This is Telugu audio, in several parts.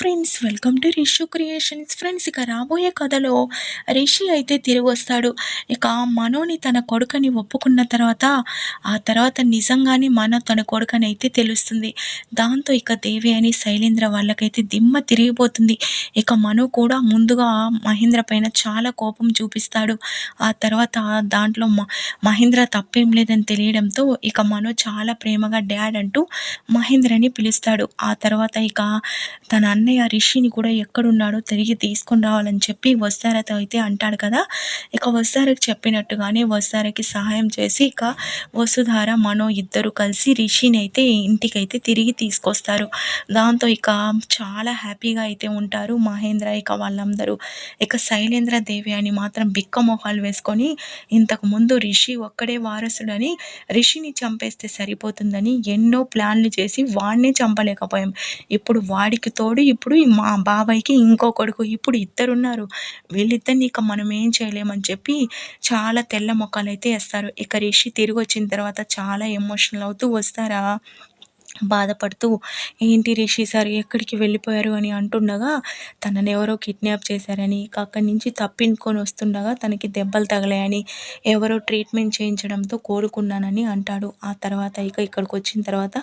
Friends welcome to Rishu creations friends ఇక రాబోయే కథలో రిషి అయితే తిరిగి వస్తాడు. ఇక మనోని తన కొడుకని ఒప్పుకున్న తర్వాత ఆ తర్వాత నిజంగానే మన తన కొడుకని అయితే తెలుస్తుంది. దాంతో ఇక దేవి అని శైలేంద్ర వాళ్ళకైతే దిమ్మ తిరిగిపోతుంది. ఇక మను కూడా ముందుగా మహేంద్ర పైన చాలా కోపం చూపిస్తాడు. ఆ తర్వాత దాంట్లో మహేంద్ర తప్పేం లేదని తెలియడంతో ఇక మను చాలా ప్రేమగా డాడ్ అంటూ మహేంద్రని పిలుస్తాడు. ఆ తర్వాత ఇక తన అన్న అన్నయ్య రిషిని కూడా ఎక్కడున్నాడో తిరిగి తీసుకొని రావాలని చెప్పి వస్తారతో అయితే అంటాడు కదా. ఇక వస్తారకి చెప్పినట్టుగానే వస్తారకి సహాయం చేసి ఇక వసుధార మనో ఇద్దరు కలిసి రిషిని అయితే ఇంటికైతే తిరిగి తీసుకొస్తారు. దాంతో ఇక చాలా హ్యాపీగా అయితే ఉంటారు మహేంద్ర ఇక వాళ్ళందరూ. ఇక శైలేంద్ర దేవి అని మాత్రం బిక్క మొహాలు వేసుకొని ఇంతకు ముందు రిషి ఒక్కడే వారసుడని రిషిని చంపేస్తే సరిపోతుందని ఎన్నో ప్లాన్లు చేసి వాడినే చంపలేకపోయాం. ఇప్పుడు వాడికి తోడు ఇప్పుడు మా బాబాయ్కి ఇంకో కొడుకు ఇప్పుడు ఇద్దరున్నారు. వీళ్ళిద్దరిని ఇక మనం ఏం చేయలేమని చెప్పి చాలా తెల్ల మొక్కలు అయితే వేస్తారు. ఇక రిషి తిరిగి వచ్చిన తర్వాత చాలా ఎమోషనల్ అవుతూ వస్తారా? బాధపడుతూ ఏంటి రిషి సార్ ఎక్కడికి వెళ్ళిపోయారు? అని అంటుండగా తనని ఎవరో కిడ్నాప్ చేశారని అక్కడి నుంచి తప్పించుకొని వస్తుండగా తనకి దెబ్బలు తగలాయని ఎవరో ట్రీట్మెంట్ చేయించడంతో కోరుకున్నానని అంటాడు. ఆ తర్వాత ఇక ఇక్కడికి వచ్చిన తర్వాత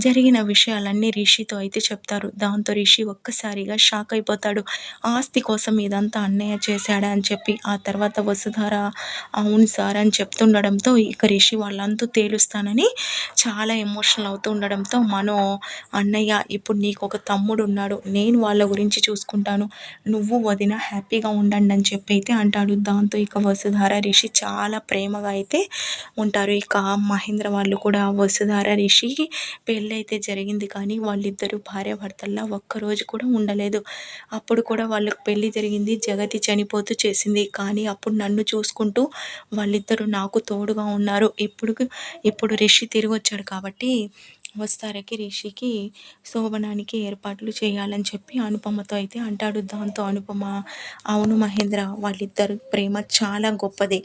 జరిగిన విషయాలన్నీ రిషితో అయితే చెప్తారు. దాంతో రిషి ఒక్కసారిగా షాక్ అయిపోతాడు. ఆస్తి కోసం ఇదంతా అన్నయ్య చేశాడా అని చెప్పి ఆ తర్వాత వసుధార అవును సార్ అని చెప్తుండడంతో ఇక రిషి వాళ్ళంతా తేలుస్తానని చాలా ఎమోషనల్ అవుతూ ఉండడంతో మొత్తం మనో అన్నయ్య ఇప్పుడు నీకు ఒక తమ్ముడు ఉన్నాడు నేను వాళ్ళ గురించి చూసుకుంటాను. నువ్వు వదిన హ్యాపీగా ఉండండి అని చెప్పి అయితే అంటాడు. దాంతో ఇక వసుధార రిషి చాలా ప్రేమగా అయితే ఉంటారు. ఇక మహేంద్ర వాళ్ళు కూడా వసుధార రిషికి పెళ్ళి అయితే జరిగింది కానీ వాళ్ళిద్దరూ భార్యాభర్తల్లా ఒక్కరోజు కూడా ఉండలేదు. అప్పుడు కూడా వాళ్ళకి పెళ్ళి జరిగింది జగతి చనిపోతూ చేసింది. కానీ అప్పుడు నన్ను చూసుకుంటూ వాళ్ళిద్దరూ నాకు తోడుగా ఉన్నారు. ఇప్పుడు ఇప్పుడు రిషి తిరిగి వచ్చాడు కాబట్టి వస్తారకి రిషికి శోభనానికి ఏర్పాట్లు చేయాలని చెప్పి అనుపమతో అయితే అంటాడు. దాంతో అనుపమ అవును మహేంద్ర వాళ్ళిద్దరు ప్రేమ చాలా గొప్పది.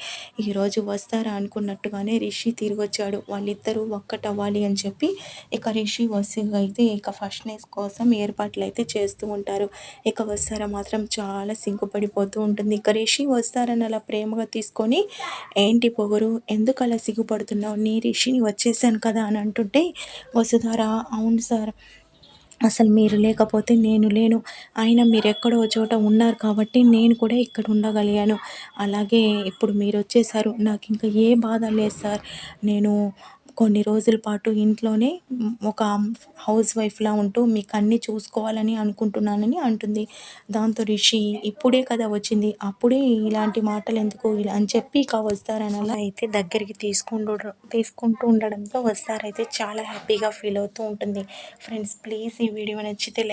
ఈరోజు వస్తారా అనుకున్నట్టుగానే రిషి తిరిగి వచ్చాడు వాళ్ళిద్దరూ ఒక్కటవ్వాలి అని చెప్పి ఇక రిషి వస్తే అయితే ఇక ఫస్ట్ నైట్ కోసం ఏర్పాట్లు అయితే చేస్తూ ఉంటారు. ఇక వస్తారా మాత్రం చాలా సిగ్గుపడిపోతూ ఉంటుంది. ఇక రిషి వస్తారని అలా ప్రేమగా తీసుకొని ఏంటి పొగరు? ఎందుకు అలా సిగ్గుపడుతున్నావు? నీ రిషిని వచ్చేసాను కదా అని అంటుంటే వసుధారా అవును సార్. అసలు మీరు లేకపోతే నేను లేను. అయినా మీరు ఎక్కడో చోట ఉన్నారు కాబట్టి నేను కూడా ఇక్కడ ఉండగలిగాను. అలాగే ఇప్పుడు మీరు వచ్చేసారు. నాకు ఇంకా ఏ బాధ లేదు సార్. నేను కొన్ని రోజుల పాటు ఇంట్లోనే ఒక హౌస్ వైఫ్లా ఉంటూ మీకు అన్నీ చూసుకోవాలని అనుకుంటున్నానని అంటుంది. దాంతో రిషి ఇప్పుడే కదా వచ్చింది. అప్పుడే ఇలాంటి మాటలు ఎందుకు ఇలా అని చెప్పి ఇక వస్తారని అలా అయితే దగ్గరికి తీసుకుంటూ తీసుకుంటూ ఉండడంతో వస్తారైతే చాలా హ్యాపీగా ఫీల్ అవుతూ ఉంటుంది. ఫ్రెండ్స్ ప్లీజ్ ఈ వీడియో నచ్చితే లైక్